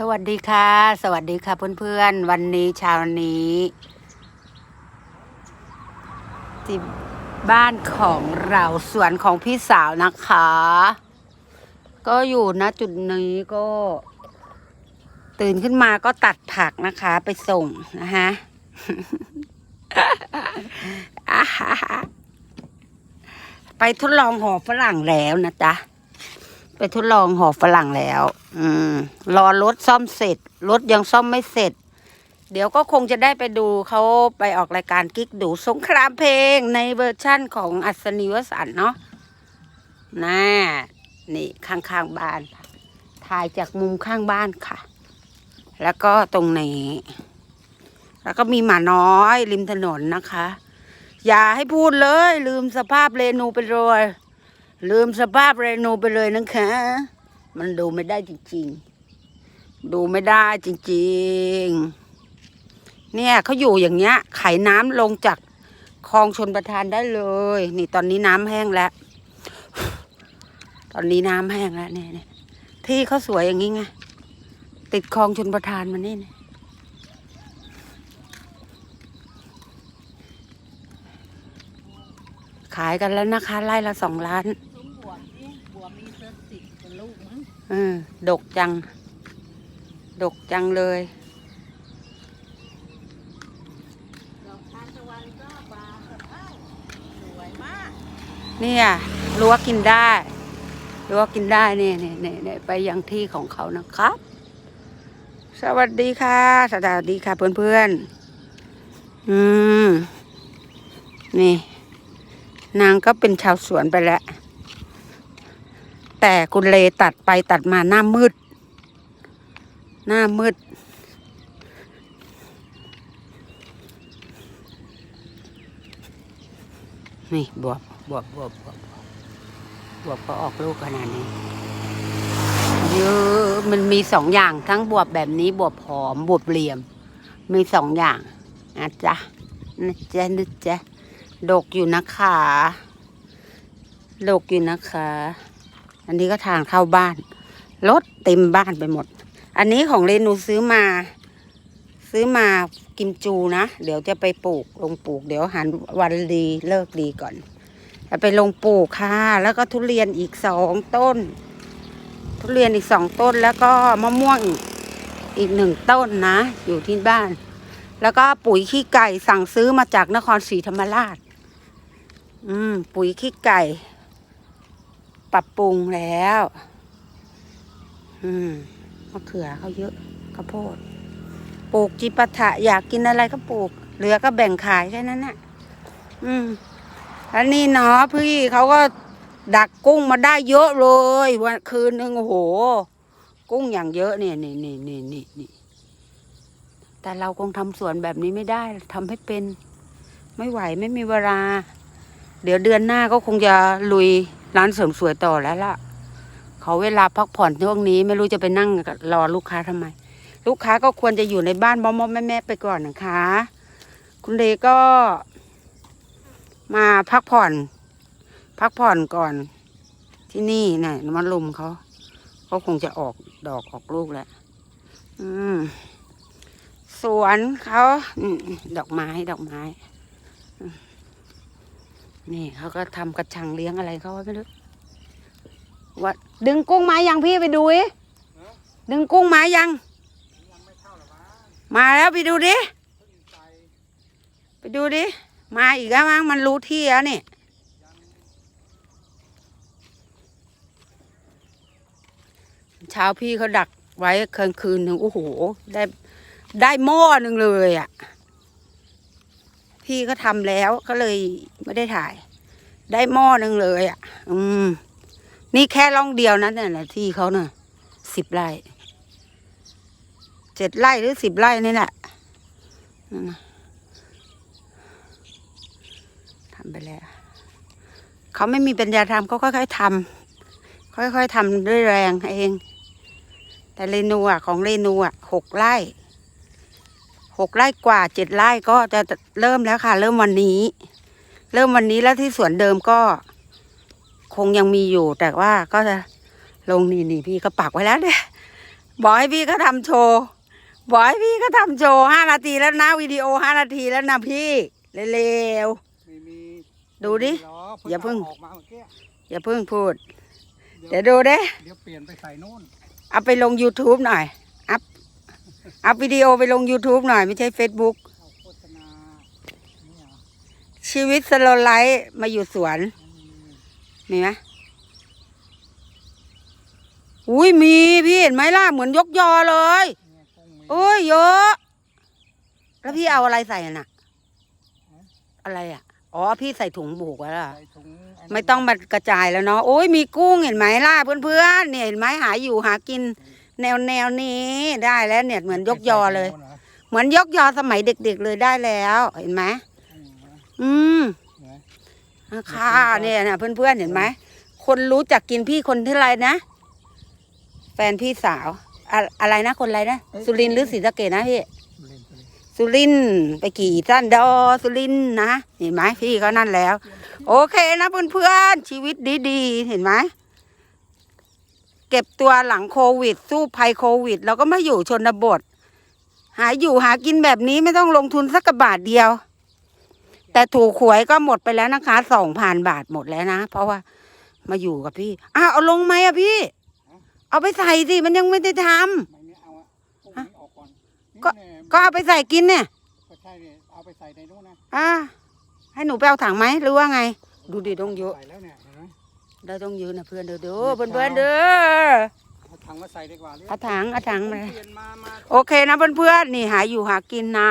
สวัสดีค่ะ สวัสดีค่ะเพื่อนๆ วันนี้เช้านี้ที่บ้านของเราสวนของพี่สาวนะคะ ก็อยู่ณจุดนี้ก็ ตื่นขึ้นมาก็ตัดผักนะคะ ไปส่งนะคะไปทดลองห่อฝรั่งแล้วนะจ๊ะ ไปทดลองหอฝรั่งแล้ว อืม รอรถซ่อมเสร็จ รถยังซ่อมไม่เสร็จ เดี๋ยวก็คงจะได้ไปดูเขาไปออกรายการกิ๊กดูสงครามเพลงในเวอร์ชั่นของอัศนีวสันเนาะน่านี่ข้างๆบ้าน ถ่ายจากมุมข้างบ้านค่ะ แล้วก็ตรงนี้ แล้วก็มีหมาน้อยริมถนนนะคะ อย่าให้พูดเลย ลืมสภาพเรนูไปเลย ลืมสภาพเรนูไปเลยนะคะ มันดูไม่ได้จริง ๆ ดูไม่ได้จริง ๆ เนี่ยเขาอยู่อย่างเงี้ย ไขน้ำลงจากคลองชนประทานได้เลย นี่ตอนนี้น้ำแห้งแล้ว ตอนนี้น้ำแห้งแล้วเนี่ยนที่เขาสวยอย่างนี้ไง ติดคลองชนประทานมานี่เนี่ยขายกันแล้วนะคะไล่ละสองล้าน เออดกจัง ดกจังเลยดอกทานตะวันก็บานสวยมากเนี่ยรั้วกินได้รั้วกินได้เนี่ยเนี่ยเนี่ยไปยังที่ของเขานะครับ สวัสดีค่ะ สวัสดีค่ะเพื่อนๆอืม นี่ นางก็เป็นชาวสวนไปแล้ว แต่คุณเลตัดไปตัดมาหน้ามืด หน้ามืด นี่บวบบวบบวบบวบบวบก็ออกลูกขนาดนี้เยอะมันมีสองอย่างทั้งบวบแบบนี้บวบหอมบวบเหลี่ยม มีสองอย่างนะจ๊ะนะจ๊ะนะจ๊ะดกอยู่นะคะดกอยู่นะคะ อันนี้ก็ทางเข้าบ้าน รถเต็มบ้านไปหมด อันนี้ของเรนูซื้อมา ซื้อมากิมจูนะ เดี๋ยวจะไปปลูกลงปลูก เดี๋ยวหันวันดีเลิกดีก่อนจะไปลงปลูกค่ะ แล้วก็ทุเรียนอีกสองต้น ทุเรียนอีกสองต้นแล้วก็มะม่วงอีกหนึ่งต้นนะ อยู่ที่บ้าน แล้วก็ปุ๋ยขี้ไก่สั่งซื้อมาจากนครศรีธรรมราช อืม ปุ๋ยขี้ไก่ ปรับปรุงแล้ว อืมมะเขือเขาเยอะข้าวโพด ปลูกจิปาถะอยากกินอะไรก็ปลูก เหลือก็แบ่งขายแค่นั้นน่ะ อืมแล้วนี่เนาะพี่เขาก็ดักกุ้งมาได้เยอะเลยวันคืนนึงโอ้โห กุ้งอย่างเยอะเนี่ยนี่นี่นี่นี่นี่แต่เราคงทำสวนแบบนี้ไม่ได้ทำให้เป็น ไม่ไหวไม่มีเวลา เดี๋ยวเดือนหน้าก็คงจะลุยร้านเสริมสวยต่อแล้วล่ะเขาเวลาพักผ่อนช่วงนี้ ไม่รู้จะไปนั่งรอลูกค้าทำไม ลูกค้าก็ควรจะอยู่ในบ้านมอมๆแม่ไปก่อนนะคะ คุณเลก็ มาพักผ่อน พักผ่อนก่อน ที่นี่นะ่ะมาลุมเขาเขาคงจะออกดอกออกลูกแล้วอืมสวนเขาดอกไม้ดอกไม้ นี่เขาก็ทำกระชังเลี้ยงอะไรเขาไม่รู้ว่าดึงกุ้งมายังพี่ไปดูดิดึงกุ้งมายัง มาแล้วไปดูดิ ไปดูดิ มาอีกแล้วมั้งมันรู้ที่แล้วนี่เช้าพี่เขาดักไว้คืนคืนหนึ่งโอ้โหได้ได้หม้อหนึ่งเลยอะ่ะ พี่ก็ทำแล้วก็เลยไม่ได้ถ่าย ได้หม้อหนึ่งเลยอะ อืม นี่แค่ร่องเดียวนะเนี่ยนะที่เขาเน่ะสิบไร่เจ็ดไร่หรือสิบไร่นี่แหละนั่นนะทำไปแล้วเขาไม่มีปัญญาทำเขาค่อยๆทำค่อยๆทำด้วยแรงเอง แต่เรนูอะของเรนูอะหกไร่ หกไร่กว่าเจ็ดไร่ก็จะเริ่มแล้วค่ะ เริ่มวันนี้ เริ่มวันนี้แล้วที่สวนเดิมก็ คงยังมีอยู่ แต่ว่าก็จะลงนี่นี่พี่ก็ปักไว้แล้วเนี่ยบอกให้พี่เขาทำโชว์บอกให้พี่เขาทำโชว์ห้านาทีแล้วนะวิดีโอห้านาทีแล้วนะพี่เร็วไม่มีดูดิหรอย่าเพิ่งออกมาเมื่อกี้ๆอย่าเพิ่งพูด เดี๋ยวดูเด้เดี๋ยวเปลี่ยนไปใส่นู่นเอาไปลง YouTube หน่อย อัพอัพวิดีโอไปลง YouTube หน่อยไม่ใช่ Facebook เอาโฆษณาเนี่ยชีวิตสโลไลท์มาอยู่สวนมันมีมีไหมอุ้ยมีพี่เห็นไหมล่ะ เหมือนยกยอเลยเนี่ยกุ้งมีโอ้ยเยอะ แล้วพี่เอาอะไรใส่น่ะ อะไรอะ อ๋อ พี่ใส่ถุงบุกไว้ล่ะใส่ถุงนนั้นไม่ต้องมากระจายแล้วเนาะ โอ้ยมีกุ้งเห็นไหมล่ะเพื่อนๆเนี่ยเห็นไหมหาอยู่หากิน แนวแนวนี้ได้แล้วเนี่ยเหมือนยกยอเลยใส่ถุงโน่นหรอเหมือนยกยอสมัยเด็ก ๆเลยได้แล้วเห็นไหมอืมนะอืมเห็นไหมค่ะเนี่ยนะเพื่อนๆเห็นไหมคนรู้จักกินพี่คนที่ไรนะ แฟนพี่สาว อะอะไรนะคนอะไรนะสุรินทร์หรือศรีสะเกดนะพี่เล่นไปเลยสุรินทร์ไปขี่สั้นดอสุรินทร์นะเห็นไหมพี่เขานั่นแล้ว โอเคนะเพื่อนๆชีวิตดีๆ เห็นไหม เก็บตัวหลังโควิด สู้ภัยโควิดเราก็มาอยู่ชนบท หาอยู่หากินแบบนี้ไม่ต้องลงทุนสักกระบาทเดียว แต่ถูกหวยก็หมดไปแล้วนะคะสองพันบาทหมดแล้วนะ เพราะว่ามาอยู่กับพี่อ้าวเอาลงไหมอะพี่ เอาไปใส่สิมันยังไม่ได้ทำไม่ไม่เอาอะกุ้งนี้ออกก่อนนี่ก็เนี่ยก็เอาไปใส่กินเนี่ยก็ใช่เนี่ยเอาไปใส่ในนู้นนะอ่าให้หนูไปเอาถังไหมหรือว่าไง ดูดิต้องเยอะ ไหมได้ต้องเยอะนะเพื่อนเด้อเด้อไม่เพื่อนเช้าเพื่อนๆเด้อเอาถังมาใส่ดีกว่าหรือเอาถังเอาถังมา เปลี่ยนมามา โอเคนะเพื่อนๆนี่หาอยู่หากินนะ